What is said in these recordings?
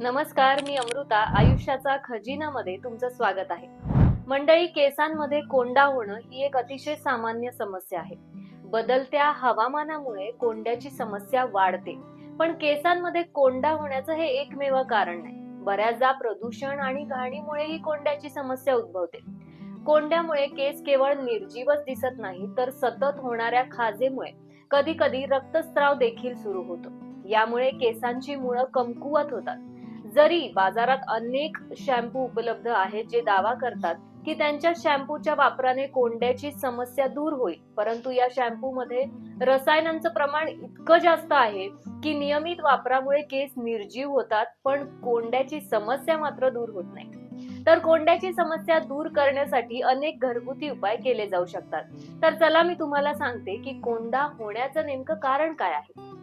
नमस्कार मी अमृता. आयुष्याचा खजिनामध्ये तुमचं स्वागत आहे. मंडळी केसांमध्ये कोंडा होणं ही एक अतिशय सामान्य समस्या आहे. बदलत्या हवामानामुळे कोंड्याची समस्या वाढते. पण केसांमध्ये कोंडा होण्याचं हे एकमेव कारण नाही. बऱ्याचदा प्रदूषण आणि घाणीमुळेही कोंड्याची समस्या उद्भवते. कोंड्यामुळे केस केवळ निर्जीवच दिसत नाही तर सतत होणाऱ्या खाजेमुळे कधी कधी रक्तस्राव देखील सुरू होतो. यामुळे केसांची मुळं कमकुवत होतात. जरी बाजारात अनेक शॅम्पू उपलब्ध आहेत जे दावा करतात की त्यांच्या शॅम्पूच्या वापराने कोंड्याची समस्या दूर होईल परंतु या शॅम्पू मध्ये रसायनांचं प्रमाण इतकं जास्त आहे की नियमित वापरामुळे केस निर्जीव होतात पण कोंड्याची समस्या मात्र दूर होत नाही. तर कोंड्याची समस्या दूर करण्यासाठी अनेक घरगुती उपाय केले जाऊ शकतात. तर चला मी तुम्हाला सांगते की कोंडा होण्याचं नेमकं कारण काय आहे.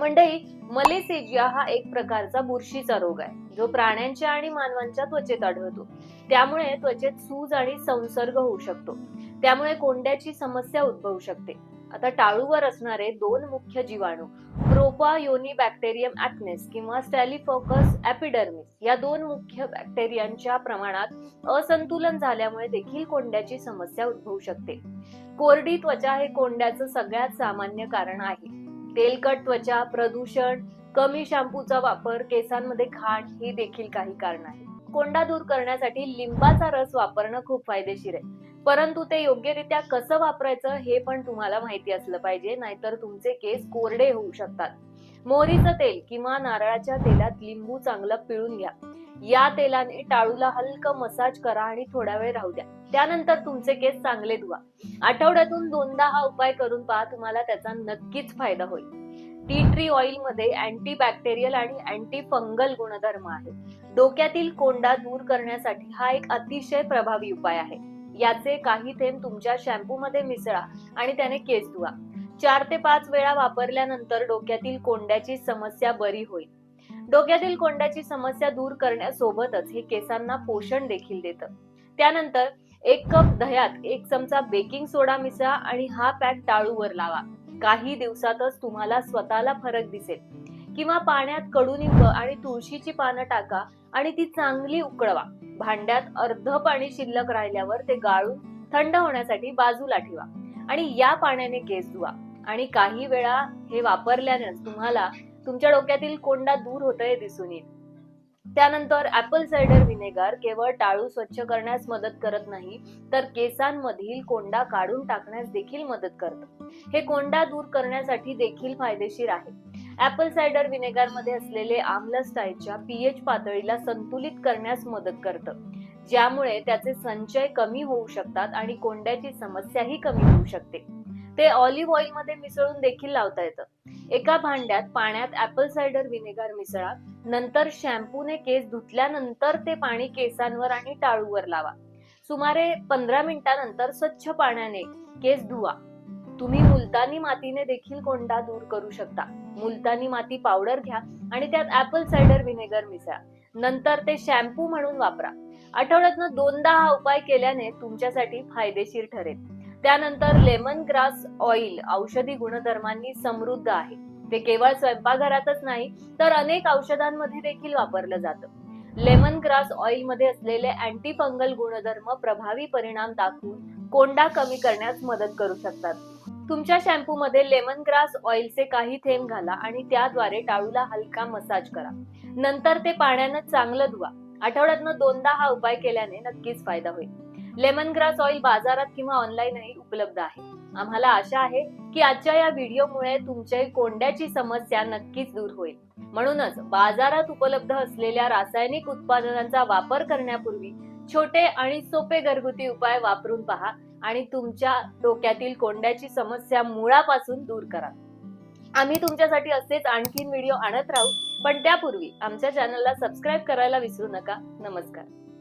मंडई मलेसेजिया हा एक प्रकारचा बुरशीचा रोग आहे. जो प्राण्यांच्या आणि मानवांच्या त्वचेत आढळतो. त्यामुळे त्वचेत सूज आणि संसर्ग होऊ शकतो. त्यामुळे कोंड्याची समस्या उद्भवू शकते. आता टाळूवर असणारे दोन मुख्य जीवाणू प्रोपा योनी बॅक्टेरियम ऍक्नेस किंवा स्टॅलिफोकस एपिडर्मिस या दोन मुख्य बॅक्टेरियांच्या प्रमाणात असंतुलन झाल्यामुळे देखील कोंड्याची समस्या उद्भवू शकते. कोरडी त्वचा हे कोंड्याचं सगळ्यात सामान्य कारण आहे. तेलकट त्वचा प्रदूषण कमी शॅम्पूचा वापर केसांमध्ये घाण ही देखील काही कारण आहे कोंडा दूर करण्यासाठी लिंबाचा रस वापरणं खूप फायदेशीर आहे. परंतु ते योग्यरित्या कसं वापरायचं हे पण तुम्हाला माहिती असलं पाहिजे नाहीतर तुमचे केस कोरडे होऊ शकतात. मोहरीचं तेल किंवा नारळाच्या तेलात लिंबू चांगलं पिळून घ्या. या तेलाने टाळूला हलकं मसाज करा आणि थोडा वेळ राहू द्या. त्यानंतर तुमचे केस चांगले धुवा. आठवड्यातून दोनदा हा उपाय करून पहा तुम्हाला त्याचा नक्कीच फायदा होईल. टी ट्री ऑइलमध्ये अँटी बॅक्टेरियल आणि अँटी फंगल गुणधर्म आहे डोक्यातील कोंडा दूर करण्यासाठी हा एक अतिशय प्रभावी उपाय आहे. याचे काही थेंब तुमच्या शॅम्पू मध्ये मिसळा आणि त्याने केस धुवा. चार ते पाच वेळा वापरल्यानंतर डोक्यातील कोंड्याची समस्या बरी होईल. डोक्यातील कोंड्याची समस्या दूर करण्यासोबतच हे केसांना पोषण देखील देतं. त्यानंतर एक कप दह्यात एक चमचा बेकिंग सोडा मिसळा आणि हा पॅक टाळूवर लावा. काही दिवसातच तुम्हाला स्वतःला फरक दिसेल. किंवा पाण्यात कडुनिंब आणि तुळशीची पानं टाका आणि ती चांगली उकळवा. भांड्यात अर्ध पाणी शिल्लक राहिल्यावर ते गाळून थंड होण्यासाठी बाजूला ठेवा आणि या पाण्याने केस धुवा. आणि काही वेळा हे वापरल्यानेच तुम्हाला तुमच्या डोक्यातील कोंडा दूर होतंय दिसून येईल. त्यानंतर ऍपल सायडर व्हिनेगार केवळ टाळू स्वच्छ करण्यास मदत करत नाही तर केसांमधील कोंडा काढून टाकण्यास देखील मदत करतं. हे कोंडा दूर करण्यासाठी देखील फायदेशीर आहे. ऍपल सायडर विनेगरमध्ये असलेले आम्लस्टाईच्या पीएच पातळीला संतुलित करण्यास मदत करतं. ज्यामुळे त्याचे संचय कमी होऊ शकतात आणि कोंड्याची समस्याही कमी होऊ शकते. ते ऑलिव्ह ऑइलमध्ये मिसळून देखील लावता येतं. एका भांड्यात पाण्यात ऍपल सायडर विनेगर मिसळा. नंतर शॅम्पूने केस धुतल्यानंतर ते पाणी केसांवर आणि टाळूवर लावा. सुमारे पंधरा मिनिटानंतर स्वच्छ पाण्याने केस धुवा. तुम्ही मुलतानी मातीने देखील कोंडा दूर करू शकता. मुलतानी माती पावडर घ्या आणि त्यात ऍपल सायडर विनेगर मिसळा. नंतर ते शॅम्पू म्हणून वापरा. आठवड्यातनं दोनदा हा उपाय केल्याने तुमच्यासाठी फायदेशीर ठरेल. त्यानंतर लेमन ग्रास ऑइल औषधी गुणधर्मांनी समृद्ध आहे. ते केवळ स्वयंपाकघरातच नाही तर अनेक औषधांमध्ये देखील वापरलं जातं. लेमन ग्रास ऑइलमध्ये असलेले अँटी फंगल गुणधर्म प्रभावी परिणाम दाखवून कोंडा कमी करण्यास मदत करू शकतात. तुमच्या शॅम्पू मध्ये लेमन ग्रास ऑइलचे काही थेंब घाला आणि त्याद्वारे टाळूला हलका मसाज करा. नंतर ते पाण्यानं चांगलं धुवा. आठवड्यातनं दोनदा हा उपाय केल्याने नक्कीच फायदा होईल. लेमन ग्रास ऑइल बाजारात किंवा ऑनलाईनही उपलब्ध आहे. आम्हाला आशा आहे की आजच्या या व्हिडिओमुळे तुमच्या कोंड्याची समस्या नक्कीच दूर होईल. म्हणूनच बाजारात उपलब्ध असलेल्या रासायनिक उत्पादनांचा वापर करण्यापूर्वी छोटे आणि सोपे घरगुती उपाय वापरून पहा आणि तुमच्या डोक्यातील कोंड्याची समस्या मुळापासून दूर करा. आम्ही तुमच्यासाठी असेच आणखीन व्हिडिओ आणत राहू पण त्यापूर्वी आमच्या चॅनलला सबस्क्राईब करायला विसरू नका. नमस्कार.